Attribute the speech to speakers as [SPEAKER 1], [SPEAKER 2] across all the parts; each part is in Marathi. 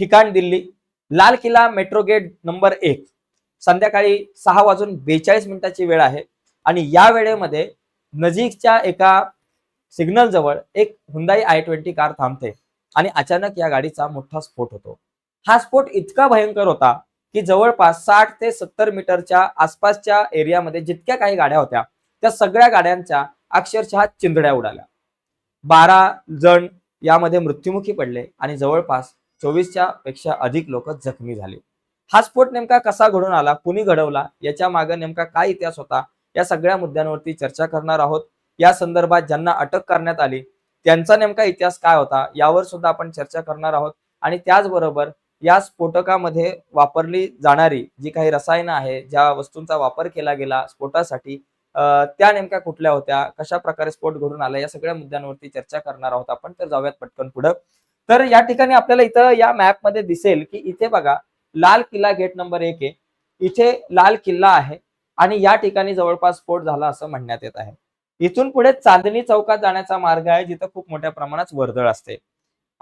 [SPEAKER 1] ठिकाण दिल्ली. लाल किल्ला मेट्रो गेट नंबर एक. संध्याकाळी सहा वाजून बेचाळीस मिनिटाची वेळ आहे. आणि या वेळेमध्ये नजीकच्या एका सिग्नल जवळ एक हुंदाई आय ट्वेंटी कार थांबते. आणि अचानक या गाडीचा मोठा स्फोट होतो. हा स्फोट इतका भयंकर होता की जवळपास साठ ते सत्तर मीटरच्या आसपासच्या एरियामध्ये जितक्या काही गाड्या होत्या त्या सगळ्या गाड्यांच्या अक्षरशः चिंधड्या उडाल्या. बारा जण यामध्ये मृत्युमुखी पडले आणि जवळपास चोवीसच्या पेक्षा अधिक लोक जखमी झाले. हा स्फोट नेमका कसा घडून आला कुणी घडवला याच्या मागे नेमका काय इतिहास होता या सगळ्या मुद्द्यांवरती चर्चा करणार आहोत. या संदर्भात ज्यांना अटक करण्यात आली त्यांचा नेमका इतिहास काय होता यावर सुद्धा आपण चर्चा करणार आहोत. आणि त्याचबरोबर या स्फोटकामध्ये वापरली जाणारी जी काही रसायनं आहे ज्या वस्तूंचा वापर केला गेला स्फोटासाठी त्या नेमक्या कुठल्या होत्या कशा प्रकारे स्फोट घडून आला या सगळ्या मुद्द्यांवरती चर्चा करणार आहोत आपण. तर जाऊयात पटकन पुढं. तर या ठिकाणी आपल्याला इथं या मॅपमध्ये दिसेल की इथे बघा लाल किल्ला गेट नंबर एक आहे. इथे लाल किल्ला आहे आणि या ठिकाणी जवळपास स्फोट झाला असं म्हणण्यात येत आहे. इथून पुढे चांदणी चौकात जाण्याचा मार्ग आहे जिथं खूप मोठ्या प्रमाणात वर्दळ असते.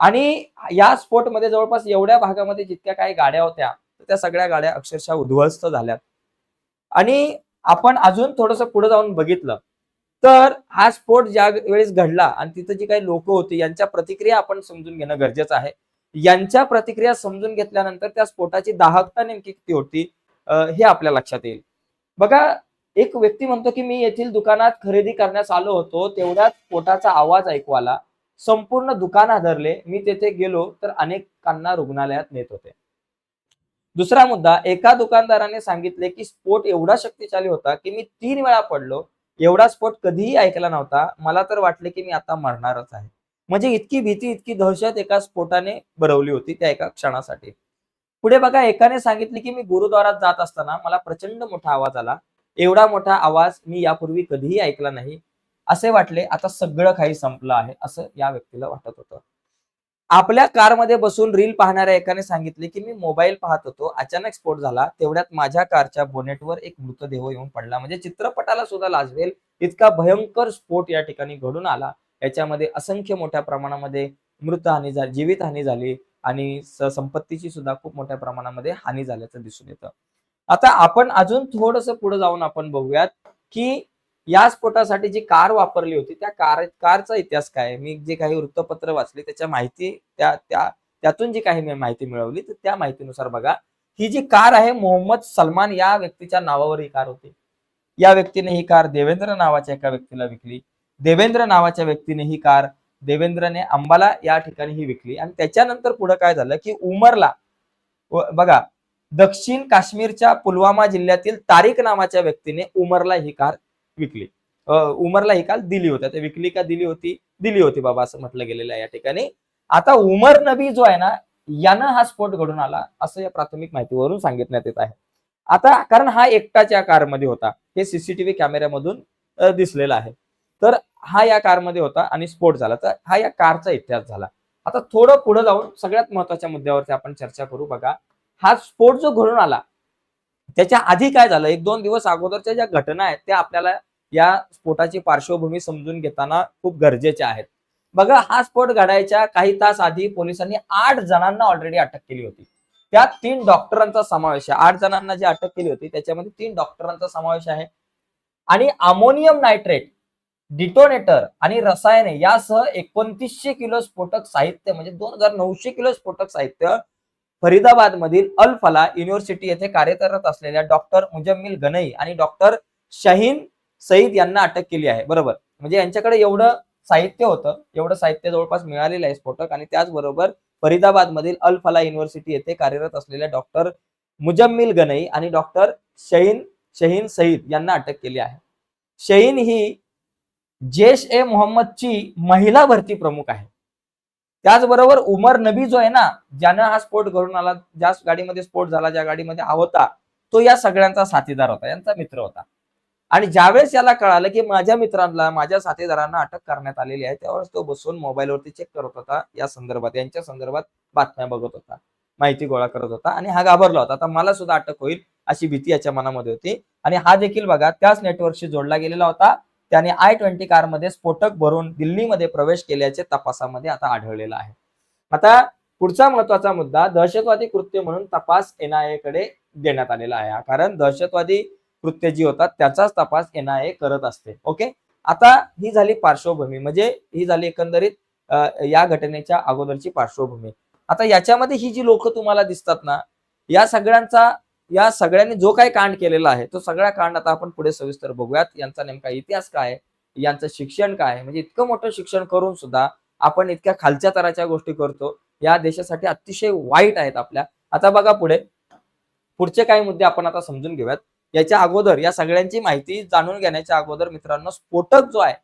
[SPEAKER 1] आणि या स्फोटमध्ये जवळपास एवढ्या भागामध्ये जितक्या काही गाड्या होत्या त्या सगळ्या गाड्या अक्षरशः उद्ध्वस्त झाल्यात. आणि आपण अजून थोडस पुढे जाऊन बघितलं तर हा स्फोट ज्या वेळेस घडला आणि तिथं जी काही लोक होती यांच्या प्रतिक्रिया आपण समजून घेणं गरजेचं आहे. यांच्या प्रतिक्रिया समजून घेतल्यानंतर त्या स्फोटाची दाहकता नेमकी किती होती हे आपल्या लक्षात येईल. बघा एक व्यक्ती म्हणतो की मी येथील दुकानात खरेदी करण्यास आलो होतो तेवढ्याच स्फोटाचा आवाज ऐकू आला. संपूर्ण दुकान आधारले मी तेथे गेलो तर अनेकांना रुग्णालयात नेत होते. दुसरा मुद्दा एका दुकानदाराने सांगितले की स्फोट एवढा शक्तिशाली होता की मी तीन वेळा पडलो एवढा स्फोट कधीही ऐकला नव्हता. मला तर वाटले की मी आता मरणारच आहे. म्हणजे इतकी भीती इतकी दहशत एका स्फोटाने बरवली होती त्या एका क्षणासाठी. पुढे बघा एकाने सांगितले की मी गुरुद्वारात जात असताना मला प्रचंड मोठा आवाज आला. एवढा मोठा आवाज मी यापूर्वी कधीही ऐकला नाही. असे वाटले आता सगळं काही संपलं आहे असं या व्यक्तीला वाटत होतं. आपल्या कारमध्ये बसून रील पाहणाऱ्या एकाने सांगितले की मी मोबाईल पाहत होतो. अचानक स्फोट झाला. तेवढ्यात माझ्या कारच्या बोनेटवर एक मृतदेह येऊन पडला. म्हणजे चित्रपटाला सुद्धा लाजवेल. इतका भयंकर स्फोट या ठिकाणी घडून आला. याच्यामध्ये असंख्य मोठ्या प्रमाणामध्ये मृतहानी झाली जीवितहानी झाली आणि संपत्तीची सुद्धा खूप मोठ्या प्रमाणामध्ये हानी झाल्याचं दिसून येतं. आता आपण अजून थोडस पुढे जाऊन आपण बघूयात की या स्फोटासाठी जी कार वापरली होती त्या कार कारचा इतिहास काय मी जे काही वृत्तपत्र वाचले त्याच्या माहिती त्या त्या त्यातून जी काही मी माहिती मिळवली तर त्या माहितीनुसार बघा ही जी कार आहे मोहम्मद सलमान या व्यक्तीच्या नावावर ही कार होती. या व्यक्तीने ही कार देवेंद्र नावाच्या एका व्यक्तीला विकली. देवेंद्र नावाच्या व्यक्तीने ही कार देवेंद्रने अंबाला या ठिकाणी ही विकली. आणि त्याच्यानंतर पुढे काय झालं की उमरला बघा दक्षिण काश्मीरच्या पुलवामा जिल्ह्यातील तारिक नावाच्या व्यक्तीने उमरला ही कार विकली. उमरला ही काल दिली होती. ते विकली का दिली होती? दिली होती बाबा असं म्हटलं गेलेलं आहे या ठिकाणी. आता उमर नबी जो आहे ना यानं हा स्फोट घडून आला असं या प्राथमिक माहितीवरून सांगितण्यात येत आहे. आता कारण हा एकटाच या कारमध्ये होता. हे सीसीटीव्ही कॅमेऱ्यामधून दिसलेला आहे. तर हा या कारमध्ये होता आणि स्फोट झाला. तर हा या कारचा इतिहास झाला. आता थोडं पुढे जाऊन सगळ्यात महत्त्वाच्या मुद्द्यावरती आपण चर्चा करू बघा. हा स्फोट जो घडून आला त्याच्या आधी काय झालं? एक दोन दिवस अगोदरच्या ज्या घटना आहेत त्या आपल्याला या स्फोटाची पार्श्वभूमी समजून घेताना खूप गरजेच्या आहेत. बघा हा स्फोट घडायच्या काही तास आधी पोलिसांनी आठ जणांना ऑलरेडी अटक केली होती. त्यात तीन डॉक्टरांचा समावेश आहे. आठ जणांना जी अटक केली होती त्याच्यामध्ये तीन डॉक्टरांचा समावेश आहे. आणि अमोनियम नायट्रेट डिटोनेटर आणि रसायने यासह एकोणतीसशे किलो स्फोटक साहित्य म्हणजे दोन हजार नऊशे किलो स्फोटक साहित्य फरीदाबाद मधील अल फला युनिव्हर्सिटी येथे कार्यरत असलेल्या डॉक्टर मुजम्मिल गनई आणि डॉक्टर शाहीन सईद यांना अटक केली आहे. बरोबर? म्हणजे यांच्याकडे एवढं साहित्य होतं एवढं साहित्य जवळपास मिळालेलं आहे स्फोटक आणि त्याचबरोबर फरीदाबाद मधील अल फला युनिव्हर्सिटी येथे कार्यरत असलेल्या डॉक्टर मुजम्मिल गनई आणि डॉक्टर शहीन शहीन सईद यांना अटक केली आहे. शहीन ही जेश ए मोहम्मदची महिला भरती प्रमुख आहे. त्याचबरोबर उमर नबी जो आहे ना ज्यानं हा स्फोट घडून आला ज्या गाडीमध्ये स्फोट झाला ज्या गाडीमध्ये हा होता तो या सगळ्यांचा साथीदार होता यांचा मित्र होता. आणि ज्यावेळेस याला कळालं की माझ्या मित्रांना माझ्या साथीदारांना अटक करण्यात आलेली आहे त्यावेळेस तो बसून मोबाईलवरती चेक करत होता या संदर्भात यांच्या संदर्भात बातम्या बघत होता माहिती गोळा करत होता आणि हा घाबरला होता. आता मला सुद्धा अटक होईल अशी भीती याच्या मनामध्ये होती आणि हा देखील बघा त्याच नेटवर्कशी जोडला गेलेला होता. त्याने आय ट्वेंटी कारमध्ये स्फोटक भरून दिल्लीमध्ये प्रवेश केल्याचे तपासामध्ये आता आढळलेलं आहे. आता पुढचा महत्त्वाचा मुद्दा दहशतवादी कृत्य म्हणून तपास एनआयए कडे देण्यात आलेला आहे. कारण दहशतवादी कृत्य जी होतात त्याचाच तपास एनआयए करत असते. ओके आता ही झाली पार्श्वभूमी. म्हणजे ही झाली एकंदरीत या घटनेच्या अगोदरची पार्श्वभूमी. आता याच्यामध्ये ही जी लोक तुम्हाला दिसतात ना या सगळ्यांचा या सगळ्यांनी जो काही कांड केलेला आहे तो सगळा कांड आता आपण पुढे सविस्तर बघूयात. यांचा नेमका इतिहास काय आहे? यांचं शिक्षण काय आहे? म्हणजे इतकं मोठं शिक्षण करून सुद्धा आपण इतक्या खालच्या तराच्या गोष्टी करतो. या देशासाठी अतिशय वाईट आहेत आपल्या. आता बघा पुढे. पुढचे काही मुद्दे आपण आता समजून घेऊयात. याच्या अगोदर या सगळ्यांची माहिती जाणून घेण्याच्या अगोदर मित्रांनो स्फोटक जो आहे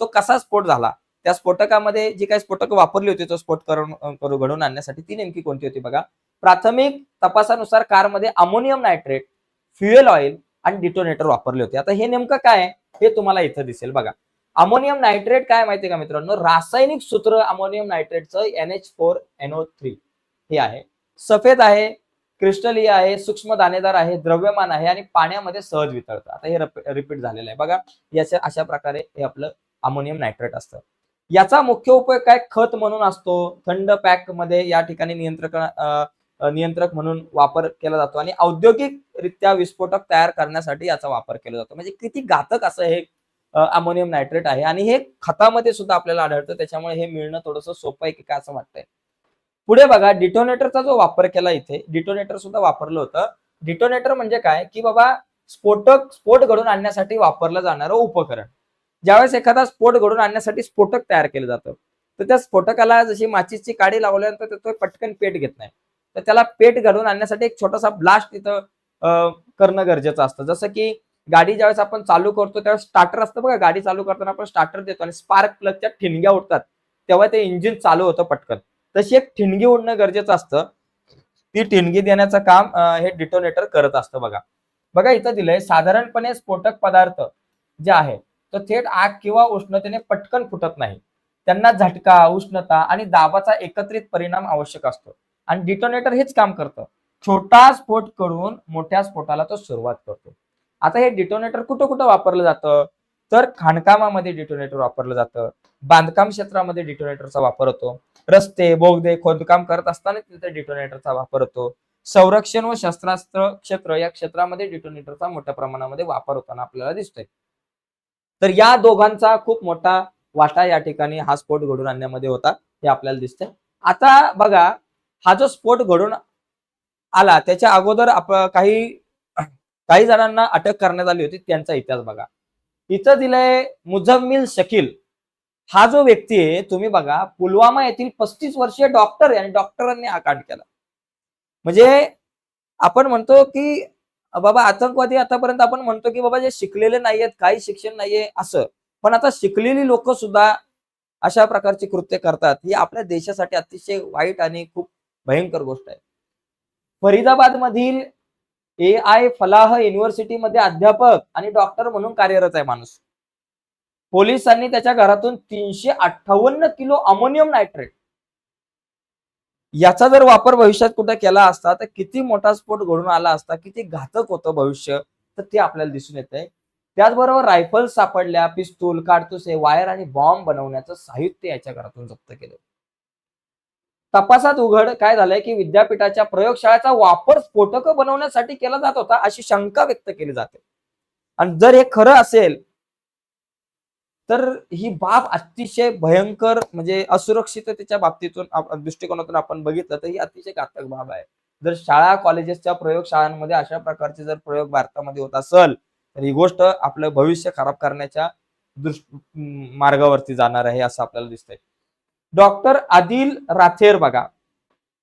[SPEAKER 1] तो कसा स्फोट झाला? त्या स्फोटकामध्ये जी काही स्फोटक वापरली होती तो स्फोट करून घडवून आणण्यासाठी ती नेमकी कोणती होती बघा. प्राथमिक तपासानुसार कारमध्ये अमोनियम नायट्रेट फ्युएल ऑइल आणि डिटोनेटर वापरले होते. आता हे नेमकं काय हे तुम्हाला इथं दिसेल बघा. अमोनियम नायट्रेट काय माहितीये का मित्रांनो? रासायनिक सूत्र ammonium नायट्रेटचं N H four NO three हे आहे. सफेद आहे क्रिस्टलीय आहे सूक्ष्म दाणेदार आहे द्रव्यमान आहे आणि पाण्यामध्ये सहज वितळतं. आता हे रिपीट झालेलं आहे. बघा याच्या अशा प्रकारे हे आपलं अमोनियम नायट्रेट असतं. याचा मुख्य उपयोग काय? खत म्हणून असतो. थंड पॅकमध्ये या ठिकाणी नियंत्रक नियंत्रक म्हणून वापर केला जातो आणि औद्योगिकरित्या विस्फोटक तयार करण्यासाठी याचा वापर केला जातो. म्हणजे किती घातक असं हे अमोनियम नायट्रेट आहे आणि हे खतामध्ये सुद्धा आपल्याला आढळतं. त्याच्यामुळे हे मिळणं थोडंसं सोपं आहे की काय असं वाटतंय. पुढे बघा डिटोनेटरचा जो वापर केला इथे डिटोनेटर सुद्धा वापरलं होतं. डिटोनेटर म्हणजे काय? की बाबा स्फोटक स्फोट घडून आणण्यासाठी वापरलं जाणारं उपकरण. ज्यावेळेस एखादा स्फोट घडून आणण्यासाठी स्फोटक तयार केलं जातं तर त्या स्फोटकाला जशी माचीसची काडी लावल्यानंतर तो पटकन पेट घेत नाही. तर त्याला पेट घडवून आणण्यासाठी एक छोटासा ब्लास्ट तिथं करणं गरजेचं असतं. जसं की गाडी ज्यावेळेस आपण चालू करतो त्यावेळेस स्टार्टर असतं बघा गाडी चालू करताना आपण स्टार्टर देतो आणि स्पार्क प्लगच्या ठिणग्या उठतात तेव्हा ते इंजिन चालू होतं पटकन. तशी एक ठिणगी उडणं गरजेचं असतं. ती ठिणगी देण्याचं काम हे डिटोनेटर करत असतं बघा. बघा इथं दिलंय साधारणपणे स्फोटक पदार्थ जे आहे तो थेट आग किंवा उष्णतेने पटकन फुटत नाही. त्यांना झटका उष्णता आणि दाबाचा एकत्रित परिणाम आवश्यक असतो. आणि डिटोनेटर हेच काम करतं. छोटा स्फोट करून मोठ्या स्फोटाला तो सुरुवात करतो. आता हे डिटोनेटर कुठं कुठं वापरलं जातं? तर खाणकामामध्ये डिटोनेटर वापरलं जातं. बांधकाम क्षेत्रामध्ये डिटोनेटरचा वापर होतो. रस्ते बोगदे खोदकाम करत असताना तिथे डिटोनेटरचा वापर होतो. संरक्षण व शस्त्रास्त्र क्षेत्र या क्षेत्रामध्ये डिटोनेटरचा मोठ्या प्रमाणामध्ये वापर होताना आपल्याला दिसतोय. तर या दोघांचा खूप मोठा वाटा या ठिकाणी हा स्फोट घडून आणण्यामध्ये होता हे आपल्याला दिसतंय. आता बघा हा जो स्फोट घडून आला त्याच्या अगोदर आप काही काही जणांना अटक करण्यात आली होती त्यांचा इतिहास बघा. इथं दिलंय मुझम्मिल शकील. हा जो व्यक्ती आहे तुम्ही बघा पुलवामा येथील पस्तीस वर्षीय डॉक्टर आहे आणि डॉक्टरांनी हा कांड केला. म्हणजे आपण म्हणतो की बाबा आतंकवादी आतापर्यंत आपण म्हणतो की बाबा जे शिकलेले नाहीयेत काही शिक्षण नाहीये असं. पण आता शिकलेली लोक सुद्धा अशा प्रकारची कृत्य करतात ही आपल्या देशासाठी अतिशय वाईट आणि खूप भयंकर गोष्ट आहे. फरीदाबाद मधील ए आय फलाह युनिव्हर्सिटीमध्ये अध्यापक आणि डॉक्टर म्हणून कार्यरत आहे माणूस. पोलिसांनी त्याच्या घरातून तीनशे अठ्ठावन्न किलो अमोनियम नायट्रेट याचा जर वापर भविष्यात कुठे केला असता तर किती मोठा स्फोट घडून आला असता किती घातक होतं भविष्य तर ते आपल्याला दिसून येत आहे त्याचबरोबर रायफल्स सापडल्या पिस्तूल काडतुसे वायर आणि बॉम्ब बनवण्याचं साहित्य याच्या घरातून जप्त केलं. तपासात उघड काय झालंय की विद्यापीठाच्या प्रयोगशाळेचा वापर स्फोटक बनवण्यासाठी केला जात होता अशी शंका व्यक्त केली जाते. आणि जर हे खरं असेल तर ही बाब अतिशय भयंकर म्हणजे असुरक्षिततेच्या बाबतीतून दृष्टिकोनातून आपण बघितलं तर ही अतिशय घातक बाब आहे. जर शाळा कॉलेजेसच्या प्रयोगशाळांमध्ये अशा प्रकारचे जर प्रयोग भारतामध्ये होत असेल तर ही गोष्ट आपलं भविष्य खराब करण्याच्या दृष्ट मार्गावरती जाणार आहे असं आपल्याला दिसतंय. डॉक्टर आदिल राथेर बघा.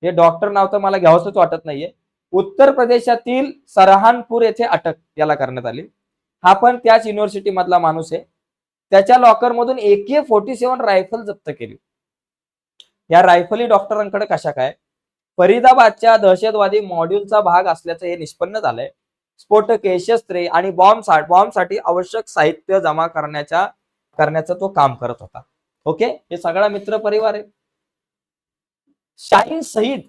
[SPEAKER 1] हे डॉक्टर नाव तर मला घ्यावंच वाटत नाहीये. उत्तर प्रदेशातील सरहानपूर येथे अटक याला करण्यात आली. हा पण त्याच युनिव्हर्सिटी मधला माणूस आहे. त्याच्या लॉकर मधून एके फोर्टी सेव्हन रायफल जप्त केली. या रायफली डॉक्टरांकडे कशा काय? फरीदाबादच्या दहशतवादी मॉड्यूलचा भाग असल्याचं हे निष्पन्न झालंय. स्फोटके शस्त्रे आणि बॉम्ब बॉम्बसाठी आवश्यक साहित्य जमा करण्याच्या करण्याचं तो काम करत होता. ओके? हे सगळा मित्र परिवार आहे. शाहीन सईद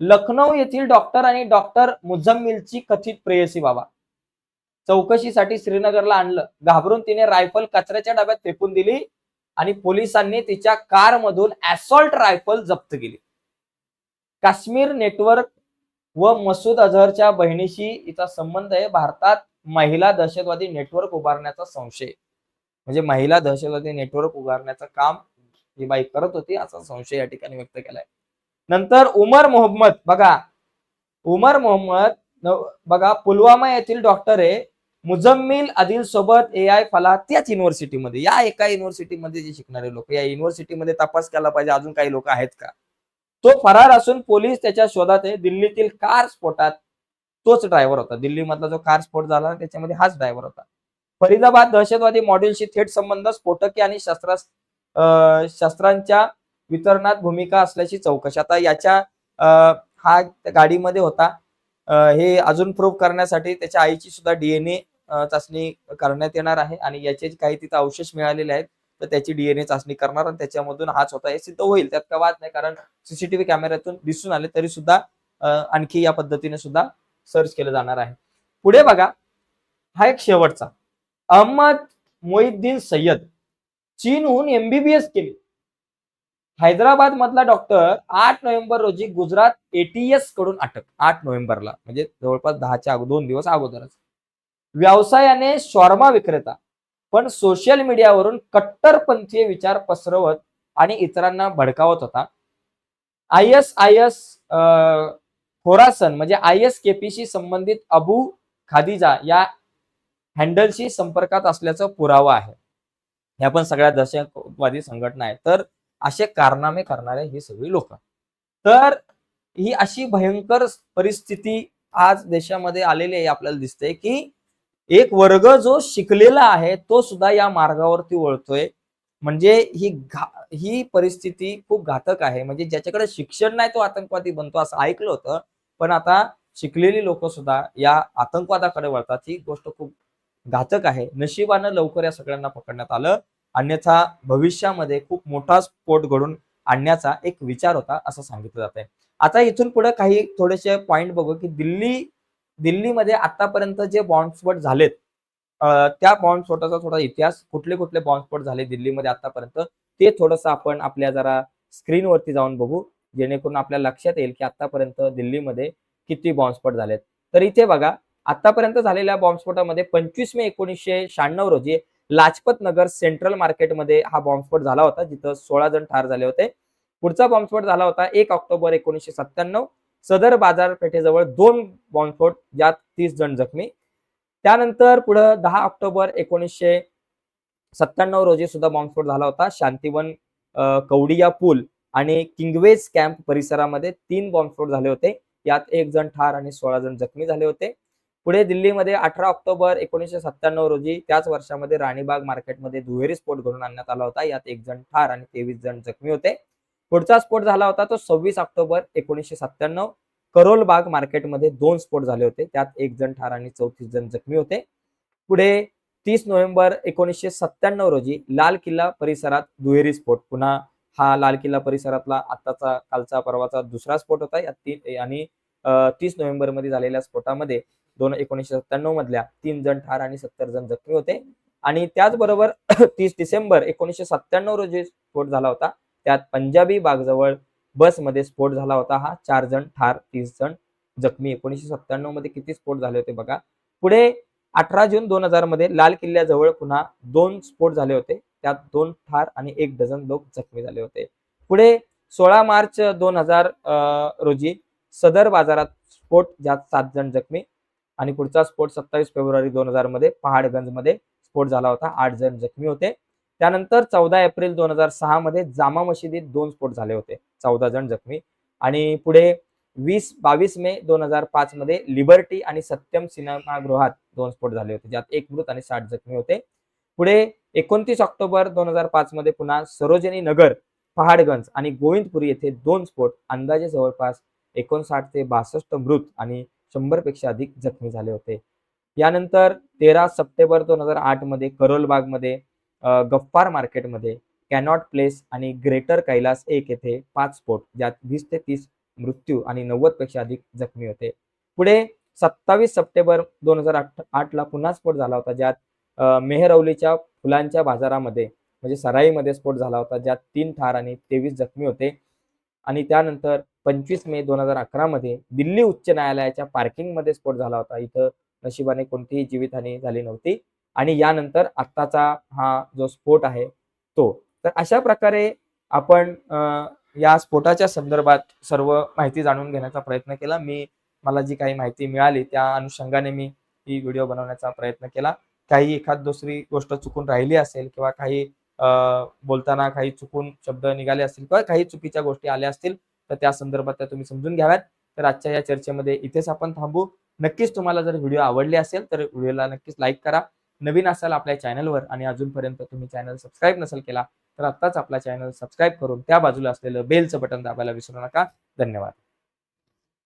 [SPEAKER 1] लखनौ येथील डॉक्टर आणि डॉक्टर मुझम्मिलची कथित प्रेयसी बाबा. चौकशीसाठी श्रीनगरला आणलं. घाबरून तिने रायफल कचऱ्याच्या डब्यात फेकून दिली आणि पोलिसांनी तिच्या कारमधून असॉल्ट रायफल जप्त केली. काश्मीर नेटवर्क व मसूद अझहरच्या बहिणीशी हिचा संबंध आहे. भारतात महिला दहशतवादी नेटवर्क उभारण्याचा संशय. म्हणजे महिला दहशतवादी नेटवर्क उभारण्याचं काम ही बाई करत होती असा संशय या ठिकाणी व्यक्त केलाय. नंतर उमर मोहम्मद बघा. उमर मोहम्मद बघा पुलवामा येथील डॉक्टर आहे मुजम्मिल आदिल सोबत ए आय फला त्याच युनिव्हर्सिटीमध्ये या एका युनिव्हर्सिटीमध्ये जे शिकणारे लोक या युनिव्हर्सिटीमध्ये तपास केला पाहिजे अजून काही लोक आहेत का? तो फरार असून पोलीस त्याच्या शोधात आहे दिल्लीतील कार स्फोटात तोच ड्रायव्हर होता. दिल्लीमधला जो कार स्फोट झाला त्याच्यामध्ये हाच ड्रायव्हर होता. फरीदाबाद दहशतवादी मॉड्यूलशी थेट संबंध स्फोटके आणि शस्त्रा शस्त्रांच्या वितरणात भूमिका असल्याची चौकशी. आता याच्या हा त्या गाडीमध्ये होता. हे अजून प्रूव्ह करण्यासाठी त्याच्या आईची सुद्धा डीएनए चाचणी करण्यात येणार आहे आणि याचे काही तिथे अवशेष मिळालेले आहेत. तर त्याची डीएनए चाचणी करणार आणि त्याच्यामधून हाच होता. हे सिद्ध होईल. त्यात काय वाद नाही कारण सीसीटीव्ही कॅमेऱ्यातून दिसून आले तरी सुद्धा आणखी या पद्धतीने सुद्धा सर्च केलं जाणार आहे. पुढे बघा हा एक शेवटचा. अहमद मोहिद्दीन सय्यद चीनहून एमबीबीएस केली. हैदराबाद मधला डॉक्टर आठ नोव्हेंबर रोजी गुजरात एटीएसकडून अटक. आठ नोव्हेंबरला म्हणजे जवळपास दहाच्या अगो- दोन दिवस अगोदरच. व्यवसायाने शॉर्मा विक्रेता पण सोशल मीडियावरून कट्टरपंथीय विचार पसरवत आणि इतरांना भडकावत होता. I S I S Khorasan म्हणजे आय एस केपीशी संबंधित अबू खादिजा या हँडलशी संपर्कात असल्याचा पुरावा आहे. ह्या पण सगळ्या दहशतवादी संघटना आहेत. तर असे कारनामे करणारे ही सगळी लोक. तर ही अशी भयंकर परिस्थिती आज देशामध्ये आलेली आहे आपल्याला दिसते की एक वर्ग जो शिकलेला आहे तो सुद्धा या मार्गावरती वळतोय. म्हणजे ही घा- ही परिस्थिती खूप घातक आहे. म्हणजे ज्याच्याकडे शिक्षण नाही तो आतंकवादी बनतो असं ऐकलं होतं. पण आता शिकलेली लोक सुद्धा या आतंकवादाकडे वळतात. ही गोष्ट खूप घातक आहे. नशिबानं लवकर या सगळ्यांना पकडण्यात आलं. अन्यथा भविष्यामध्ये खूप मोठा स्फोट घडून आणण्याचा एक विचार होता असं सांगितलं जात आहे आता इथून पुढे काही थोडेसे पॉइंट बघू की दिल्ली दिल्लीमध्ये आतापर्यंत जे बॉम्बस्फोट झालेत त्या बॉम्बस्फोटाचा थोडा इतिहास कुठले कुठले बॉम्बस्फोट झाले दिल्लीमध्ये आतापर्यंत ते थोडंसं आपण आपल्या जरा स्क्रीनवरती जाऊन बघू जेणेकरून आपल्या लक्षात येईल की आतापर्यंत दिल्लीमध्ये किती बॉम्बस्फोट झालेत. तर इथे बघा आतापर्यंत झालेल्या बॉम्बस्फोटामध्ये पंचवीस मे एकोणीसशे शहाण्णव रोजी लाजपत नगर सेंट्रल मार्केटमध्ये हा बॉम्बस्फोट झाला होता जिथं सोळा जण ठार झाले होते. पुढचा बॉम्बस्फोट झाला होता एक ऑक्टोबर एकोणीसशे सत्त्याण्णव. सदर बाजारपेठेजवळ दोन बॉम्बस्फोट यात तीस जण जखमी. त्यानंतर पुढं दहा ऑक्टोबर एकोणीसशे सत्त्याण्णव रोजी सुद्धा बॉम्बस्फोट झाला होता. शांतिवन कवडिया पूल आणि किंगवेज कॅम्प परिसरामध्ये तीन बॉम्बस्फोट झाले होते. यात एक जण ठार आणि सोळा जण जखमी झाले होते. पुढे दिल्लीमध्ये अठरा ऑक्टोबर एकोणीसशे सत्त्याण्णव रोजी त्याच वर्षामध्ये राणीबाग मार्केटमध्ये दुहेरी स्फोट घडून आणण्यात आला होता. यात एक जण ठार आणि तेवीस जण जखमी होते. पुढचा स्फोट झाला होता तो सव्वीस ऑक्टोबर एकोणीसशे सत्त्याण्णव. करोलबाग मार्केटमध्ये दोन स्फोट झाले होते. त्यात एक जण ठार आणि चौतीस जण जखमी होते. पुढे तीस नोव्हेंबर एकोणीसशे सत्त्याण्णव रोजी लाल किल्ला परिसरात दुहेरी स्फोट. पुन्हा हा लाल किल्ला परिसरातला आताचा कालचा परवाचा दुसरा स्फोट होता. यात ती आणि तीस नोव्हेंबरमध्ये झालेल्या स्फोटामध्ये दोन एकोणीसशे सत्त्याण्णव मधल्या तीन जण ठार आणि सत्तर जण जखमी होते. आणि त्याचबरोबर तीस डिसेंबर एकोणीसशे सत्त्याण्णव रोजी स्फोट झाला होता. त्यात पंजाबी बागजवळ बसमध्ये स्फोट झाला होता हा. चार जण ठार तीस जण जखमी. एकोणीसशे सत्त्याण्णवमध्ये किती स्फोट झाले होते बघा. पुढे अठरा जून दोन हजारमध्ये लाल किल्ल्याजवळ पुन्हा दोन स्फोट झाले होते. त्यात दोन ठार आणि एक डझन लोक जखमी झाले होते. पुढे सोळा मार्च दोन हजार रोजी सदर बाजारात स्फोट ज्यात सात जण जखमी. आणि पुढचा स्फोट सत्तावीस फेब्रुवारी दोन हजारमध्ये पहाडगंजमध्ये स्फोट झाला होता. आठ जण जखमी होते. त्यानंतर चौदा एप्रिल दोन हजार सहा मध्ये जामा मशिदीत दोन स्फोट झाले होते. चौदा जण जखमी. आणि पुढे वीस बावीस मे दोन हजार पाच मध्ये लिबर्टी आणि सत्यम सिनेमागृहात दोन स्फोट झाले होते ज्यात एक मृत आणि साठ जखमी होते. पुढे एकोणतीस ऑक्टोबर दोन हजार पाच मध्ये पुन्हा सरोजिनी नगर पहाडगंज आणि गोविंदपुरी येथे दोन स्फोट. अंदाजे जवळपास एकोणसाठ ते बासष्ट मृत आणि शंभरपेक्षा अधिक जखमी झाले होते. यानंतर तेरा सप्टेंबर दोन हजार आठमध्ये गफ्फार मार्केटमध्ये कॅनॉट प्लेस आणि ग्रेटर कैलास एक येथे पाच स्फोट ज्यात वीस ते तीस मृत्यू आणि नव्वदपेक्षा अधिक जखमी होते. पुढे सत्तावीस सप्टेंबर दोन हजार आठ आठला पुन्हा स्फोट झाला होता ज्यात मेहरौलीच्या फुलांच्या बाजारामध्ये म्हणजे सराईमध्ये स्फोट झाला होता ज्यात तीन ठार आणि तेवीस जखमी होते. आणि त्यानंतर पंचवीस मे दोन हजार अकरा मध्ये दिल्ली उच्च न्यायालयाच्या पार्किंगमध्ये स्फोट झाला होता. इथं नशिबाने कोणतीही जीवितहानी झाली नव्हती. आणि यानंतर आत्ताचा हा जो स्फोट आहे तो. तर अशा प्रकारे आपण या स्फोटाच्या संदर्भात सर्व माहिती जाणून घेण्याचा प्रयत्न केला. मी मला जी काही माहिती मिळाली त्या अनुषंगाने मी ही व्हिडिओ बनवण्याचा प्रयत्न केला. काही एखाद दुसरी गोष्ट चुकून राहिली असेल किंवा काही बोलताना काही चुकून शब्द निघाले असतील किंवा काही चुकीच्या गोष्टी आल्या असतील तर त्या संदर्भात त्या तुम्ही समजून घ्याव्यात. तर आजच्या या चर्चेमध्ये इथेच आपण थांबू. नक्कीच तुम्हाला जर व्हिडिओ आवडले असेल तर व्हिडिओला नक्कीच लाईक करा. नवीन असाल आपल्या चॅनलवर आणि अजूनपर्यंत तुम्ही चॅनल सबस्क्राईब नसेल केला तर आत्ताच आपला चॅनल सबस्क्राईब करून त्या बाजूला असलेलं बेलचं बटन दाबायला विसरू नका. धन्यवाद.